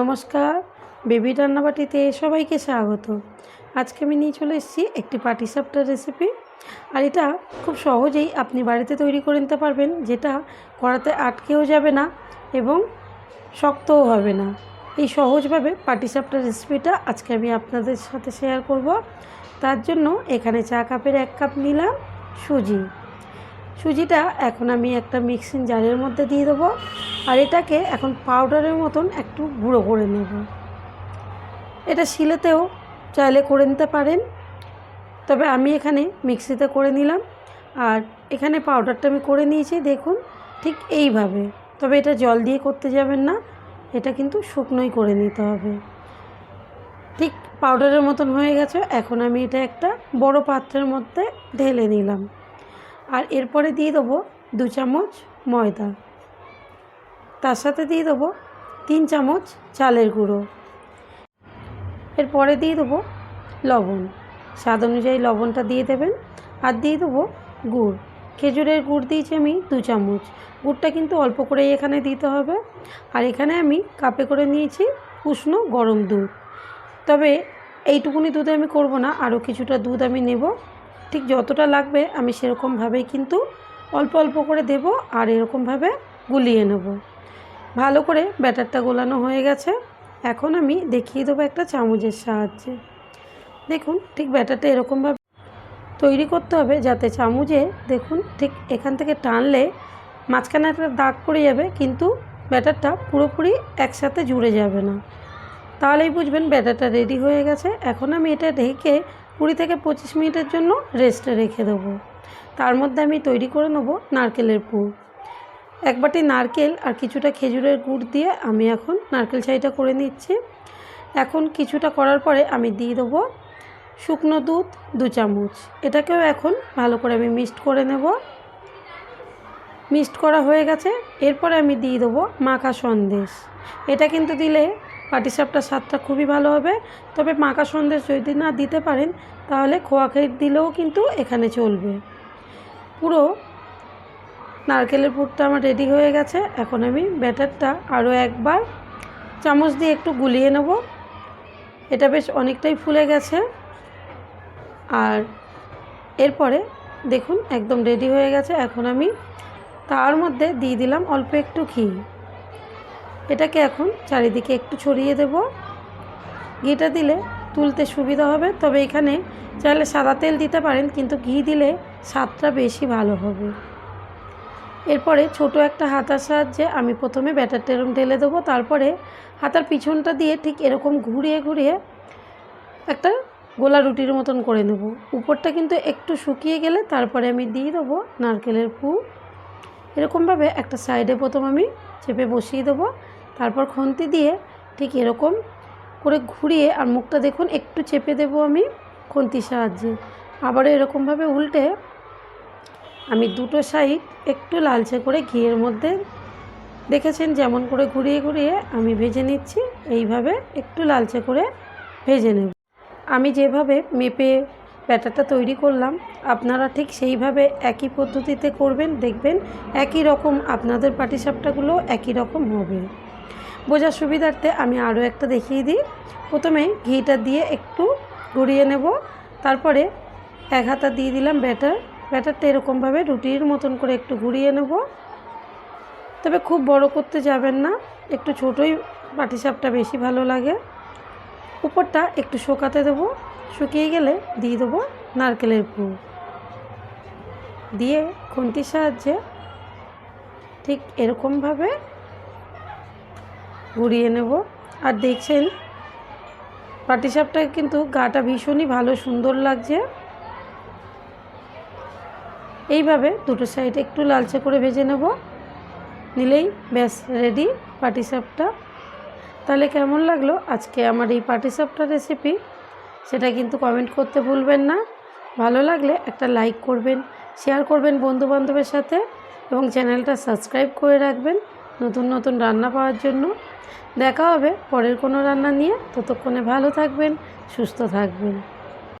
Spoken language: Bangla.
নমস্কার, বেবি রান্নাবাটিতে সবাইকে স্বাগত। আজকে আমি নিয়ে চলে এসেছি একটি পাটিসাপটার রেসিপি আর এটা খুব সহজেই আপনি বাড়িতে তৈরি করে নিতে পারবেন, যেটা করাতে আটকেও যাবে না এবং শক্তও হবে না। এই সহজভাবে পাটিসাপটার রেসিপিটা আজকে আমি আপনাদের সাথে শেয়ার করব। তার জন্য এখানে চা কাপের এক কাপ নিলাম, সুজি। সুজিটা এখন আমি একটা মিক্সিং জারের মধ্যে দিয়ে দেবো আর এটাকে এখন পাউডারের মতন একটু গুঁড়ো করে নেব। এটা শিলেতেও চাইলে করে নিতে পারেন। তবে আমি এখানে মিক্সিতে করে নিলাম। আর এখানে পাউডারটা আমি করে নিয়েছি, দেখুন, ঠিক এইভাবে। তবে এটা জল দিয়ে করতে যাবেন না, এটা কিন্তু শুকনোই করে নিতে হবে। ঠিক পাউডারের মতন হয়ে গেছে, এখন আমি এটা একটা বড় পাত্রের মধ্যে ঢেলে নিলাম। আর এরপরে দিয়ে দেবো দু চামচ ময়দা। তার সাথে দিয়ে দেবো তিন চামচ চালের গুঁড়ো। এরপরে দিয়ে দেবো লবণ। স্বাদ অনুযায়ী লবণটা দিয়ে দেবেন আর দিয়ে দেবো গুড়। খেজুরের গুড় দিয়েছি আমি দু চামচ। গুড়টা কিন্তু অল্প করেই এখানে দিতে হবে। আর এখানে আমি কাপে করে নিয়েছি উষ্ণ গরম দুধ। তবে এইটুকুনি দুধে আমি করব না, আরও কিছুটা দুধ আমি নেব। ঠিক যতটা লাগবে আমি সেরকমভাবেই কিন্তু অল্প অল্প করে দেব আর এরকমভাবে গুলিয়ে নেব। ভালো করে ব্যাটারটা গোলানো হয়ে গেছে। এখন আমি দেখিয়ে দেবো একটা চামচের সাহায্যে। দেখুন, ঠিক ব্যাটারটা এরকমভাবে তৈরি করতে হবে যাতে চামচে, দেখুন, ঠিক এখান থেকে টানলে মাঝখানে একটা দাগ পড়ে যাবে, কিন্তু ব্যাটারটা পুরোপুরি একসাথে জুড়ে যাবে না। তাহলেই বুঝবেন ব্যাটারটা রেডি হয়ে গেছে। এখন আমি এটা ঢেকে কুড়ি থেকে পঁচিশ মিনিটের জন্য রেস্টে রেখে দেবো। তার মধ্যে আমি তৈরি করে নেব নারকেলের পুর। এক বাটি নারকেল আর কিছুটা খেজুরের গুড় দিয়ে আমি এখন নারকেল ছাইটা করে নিচ্ছি। এখন কিছুটা করার পরে আমি দিয়ে দেবো শুকনো দুধ দু চামচ। এটাকেও এখন ভালো করে আমি মিক্সড করে নেব। মিক্সড করা হয়ে গেছে। এরপরে আমি দিয়ে দেবো মাখা সন্দেশ। এটা কিন্তু দিলে পাটিসাপটার স্বাদটা খুবই ভালো হবে। তবে মাখা সন্দেশ যদি না দিতে পারেন, তাহলে খোয়া ক্ষীর দিলেও কিন্তু এখানে চলবে। পুরো নারকেলের পুরটা আমার রেডি হয়ে গেছে। এখন আমি ব্যাটারটা আরও একবার চামচ দিয়ে একটু গুলিয়ে নেব। এটা বেশ অনেকটাই ফুলে গেছে। আর এরপরে দেখুন, একদম রেডি হয়ে গেছে। এখন আমি তার মধ্যে দিয়ে দিলাম অল্প একটু ঘি। এটাকে এখন চারিদিকে একটু ছড়িয়ে দেব। ঘিটা দিলে তুলতে সুবিধা হবে, তবে এখানে চাইলে সাদা তেল দিতে পারেন, কিন্তু ঘি দিলে স্বাদটা বেশি ভালো হবে। এরপরে ছোট একটা হাতার সাহায্যে আমি প্রথমে ব্যাটার টেরম ঢেলে দেবো, তারপরে হাতার পিছনটা দিয়ে ঠিক এরকম ঘুরিয়ে ঘুরিয়ে একটা গোলা রুটির মতন করে নেব। উপরটা কিন্তু একটু শুকিয়ে গেলে তারপরে আমি দিয়ে দেবো নারকেলের পুর। এরকমভাবে একটা সাইডে প্রথম আমি চেপে বসিয়ে দেবো। তারপর খুন্তি দিয়ে ঠিক এরকম করে ঘুরিয়ে আর মুখটা দেখুন, একটু চেপে দেবো আমি খুন্তির সাহায্যে। আবারও এরকমভাবে উল্টে আমি দুটো সাইড একটু লালচে করে ঘিয়ের মধ্যে দেখেছেন যেমন করে ঘুরিয়ে ঘুরিয়ে আমি ভেজে নিচ্ছি, এইভাবে একটু লালচে করে ভেজে নেব। আমি যেভাবে মেপে ব্যাটারটা তৈরি করলাম, আপনারা ঠিক সেইভাবে একই পদ্ধতিতে করবেন, দেখবেন একই রকম আপনাদের পাটিসাপটাগুলো একই রকম হবে। বোঝার সুবিধার্থে আমি আরও একটা দেখিয়ে দিই। প্রথমে ঘিটা দিয়ে একটু ঘুরিয়ে নেব। তারপরে এক হাতা দিয়ে দিলাম ব্যাটার। ব্যাটারটা এরকমভাবে রুটির মতন করে একটু ঘুরিয়ে নেব। তবে খুব বড় করতে যাবেন না। একটু ছোটোই পাটিসাপটা বেশি ভালো লাগে। উপরটা একটু শোকাতে দেবো। শুকিয়ে গেলে দিয়ে দেবো নারকেলের পুর দিয়ে খুন্তির সাহায্যে ঠিক এরকমভাবে ঘুরিয়ে নেব। আর দেখছেন, পাটিসাপটা কিন্তু গাটা ভীষণই ভালো, সুন্দর লাগছে। এইভাবে দুটো সাইড একটু লালচে করে ভেজে নেব। নিলেই ব্যাস রেডি পাটিসাপটা। তাহলে কেমন লাগল আজকে আমার এই পাটিসাপটা রেসিপি সেটা কিন্তু কমেন্ট করতে ভুলবেন না। ভালো লাগলে একটা লাইক করবেন শেয়ার করবেন বন্ধুবান্ধবের সাথে এবং চ্যানেলটা সাবস্ক্রাইব করে রাখবেন। নতুন নতুন রান্না পাওয়ার জন্য। দেখা হবে পরের কোনো রান্না নিয়ে। ততক্ষণে ভালো থাকবেন, সুস্থ থাকবেন।